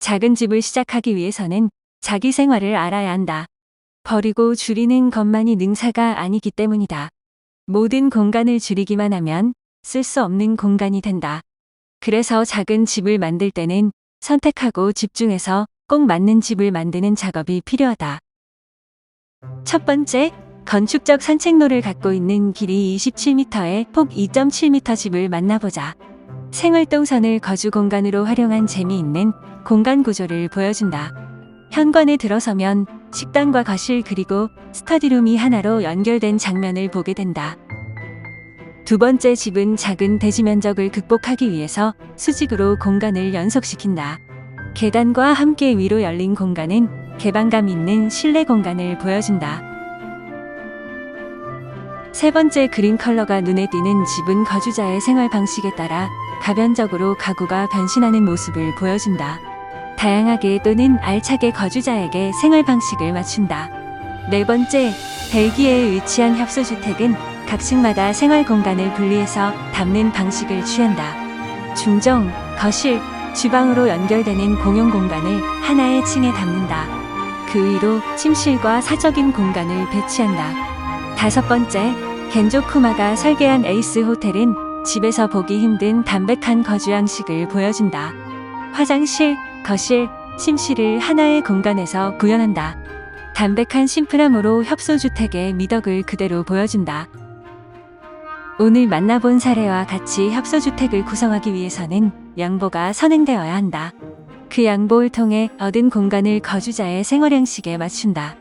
작은 집을 시작하기 위해서는 자기 생활을 알아야 한다. 버리고 줄이는 것만이 능사가 아니기 때문이다. 모든 공간을 줄이기만 하면 쓸 수 없는 공간이 된다. 그래서 작은 집을 만들 때는 선택하고 집중해서 꼭 맞는 집을 만드는 작업이 필요하다. 첫 번째, 건축적 산책로를 갖고 있는 길이 27m에 폭 2.7m 집을 만나보자. 생활동선을 거주 공간으로 활용한 재미있는 공간 구조를 보여준다. 현관에 들어서면 식당과 거실 그리고 스터디룸이 하나로 연결된 장면을 보게 된다. 두 번째 집은 작은 대지 면적을 극복하기 위해서 수직으로 공간을 연속시킨다. 계단과 함께 위로 열린 공간은 개방감 있는 실내 공간을 보여준다. 세 번째 그린 컬러가 눈에 띄는 집은 거주자의 생활 방식에 따라 가변적으로 가구가 변신하는 모습을 보여준다. 다양하게 또는 알차게 거주자에게 생활 방식을 맞춘다. 네 번째, 벨기에에 위치한 협소주택은 각 층마다 생활 공간을 분리해서 담는 방식을 취한다. 중정, 거실, 주방으로 연결되는 공용 공간을 하나의 층에 담는다. 그 위로 침실과 사적인 공간을 배치한다. 다섯 번째, 겐조쿠마가 설계한 에이스 호텔은 집에서 보기 힘든 담백한 거주 양식을 보여준다. 화장실, 거실, 침실을 하나의 공간에서 구현한다. 담백한 심플함으로 협소주택의 미덕을 그대로 보여준다. 오늘 만나본 사례와 같이 협소주택을 구성하기 위해서는 양보가 선행되어야 한다. 그 양보를 통해 얻은 공간을 거주자의 생활 양식에 맞춘다.